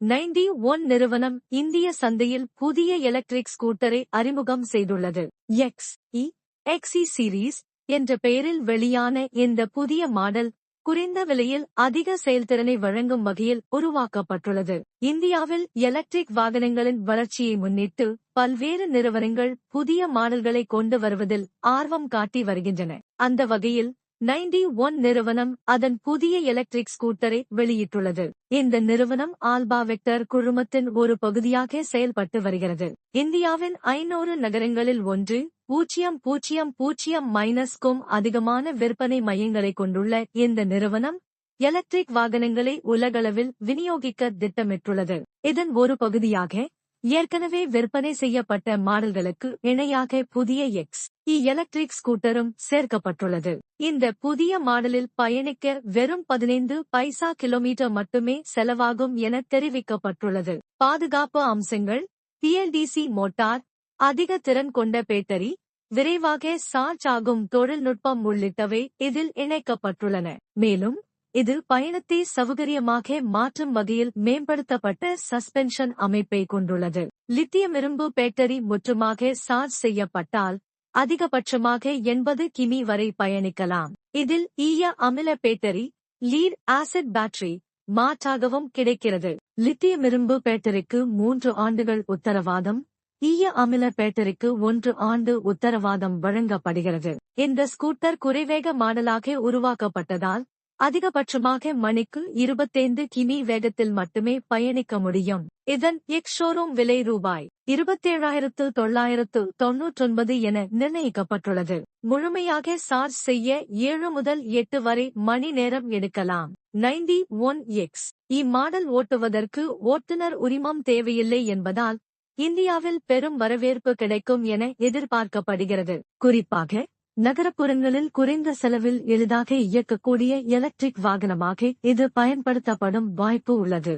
Ninety one நிறுவனம் இந்திய சந்தையில் புதிய எலக்ட்ரிக் ஸ்கூட்டரை அறிமுகம் செய்துள்ளது. எக்ஸ் இ எக்ஸி சீரீஸ் என்ற பெயரில் வெளியான இந்த புதிய மாடல் குறைந்த விலையில் அதிக செயல்திறனை வழங்கும் வகையில் உருவாக்கப்பட்டுள்ளது. இந்தியாவில் எலக்ட்ரிக் வாகனங்களின் வளர்ச்சியை முன்னிட்டு பல்வேறு நிறுவனங்கள் புதிய மாடல்களை கொண்டு வருவதில் ஆர்வம் காட்டி வருகின்றன. அந்த வகையில் நைன்டி ஒன் நிறுவனம் அதன் புதிய எலக்ட்ரிக் ஸ்கூட்டரை வெளியிட்டுள்ளது. இந்த நிறுவனம் ஆல்பா வெக்டர் குழுமத்தின் ஒரு பகுதியாக செயல்பட்டு வருகிறது. இந்தியாவின் ஐநூறு நகரங்களில் ஒன்று பூஜ்ஜியம் பூஜ்ஜியம் பூஜ்ஜியம் மைனஸ்க்கும் அதிகமான விற்பனை மையங்களை கொண்டுள்ள இந்த நிறுவனம் எலக்ட்ரிக் வாகனங்களை உலகளவில் விநியோகிக்க திட்டமிட்டுள்ளது. இதன் ஒரு பகுதியாக ஏற்கனவே விற்பனை செய்யப்பட்ட மாடல்களுக்கு இணையாக புதிய எக்ஸ் இ எலக்ட்ரிக் ஸ்கூட்டரும் சேர்க்கப்பட்டுள்ளது. இந்த புதிய மாடலில் பயணிக்க வெறும் பதினைந்து பைசா கிலோமீட்டர் மட்டுமே செலவாகும் என தெரிவிக்கப்பட்டுள்ளது. பாதுகாப்பு அம்சங்கள் பிஎல்டிசி மோட்டார் அதிக திறன் கொண்ட பேட்டரி விரைவாக சார்ஜ் ஆகும் தொழில்நுட்பம் உள்ளிட்டவை இதில் இணைக்கப்பட்டுள்ளன. மேலும் இது பயணத்தை சௌகரியமாக மாற்றும் வகையில் மேம்படுத்தப்பட்ட சஸ்பென்ஷன் அமைப்பை கொண்டுள்ளது. லித்தியம் இரும்பு பேட்டரி முற்றுமாக சார்ஜ் செய்யப்பட்டால் அதிகபட்சமாக எண்பது கிமி வரை பயணிக்கலாம். இதில் ஈய அமில பேட்டரி லீட் ஆசிட் பேட்டரி மாற்றாகவும் கிடைக்கிறது. லித்தியம் இரும்பு பேட்டரிக்கு மூன்று ஆண்டுகள் உத்தரவாதம் ஈய அமில பேட்டரிக்கு ஒன்று ஆண்டு உத்தரவாதம் வழங்கப்படுகிறது. இந்த ஸ்கூட்டர் குறைவேக மாடலாக உருவாக்கப்பட்டதால் அதிகபட்சமாக மணிக்கு இருபத்தைந்து கிமி வேகத்தில் மட்டுமே பயணிக்க முடியும். இதன் எக்ஸ் ஷோரூம் விலை ரூபாய் இருபத்தேழாயிரத்து தொள்ளாயிரத்து தொன்னூற்றொன்பது என நிர்ணயிக்கப்பட்டுள்ளது. முழுமையாக சார்ஜ் செய்ய ஏழு முதல் எட்டு வரை மணி நேரம் எடுக்கலாம். Ninety one X. இம்மாடல் ஓட்டுவதற்கு ஓட்டுநர் உரிமம் தேவையில்லை என்பதால் இந்தியாவில் பெரும் வரவேற்பு கிடைக்கும் என எதிர்பார்க்கப்படுகிறது. குறிப்பாக நகரப்புறங்களில் குறைந்த செலவில் எளிதாக இயக்கக்கூடிய எலக்ட்ரிக் வாகனமாக இது பயன்படுத்தப்படும் வாய்ப்பு உள்ளது.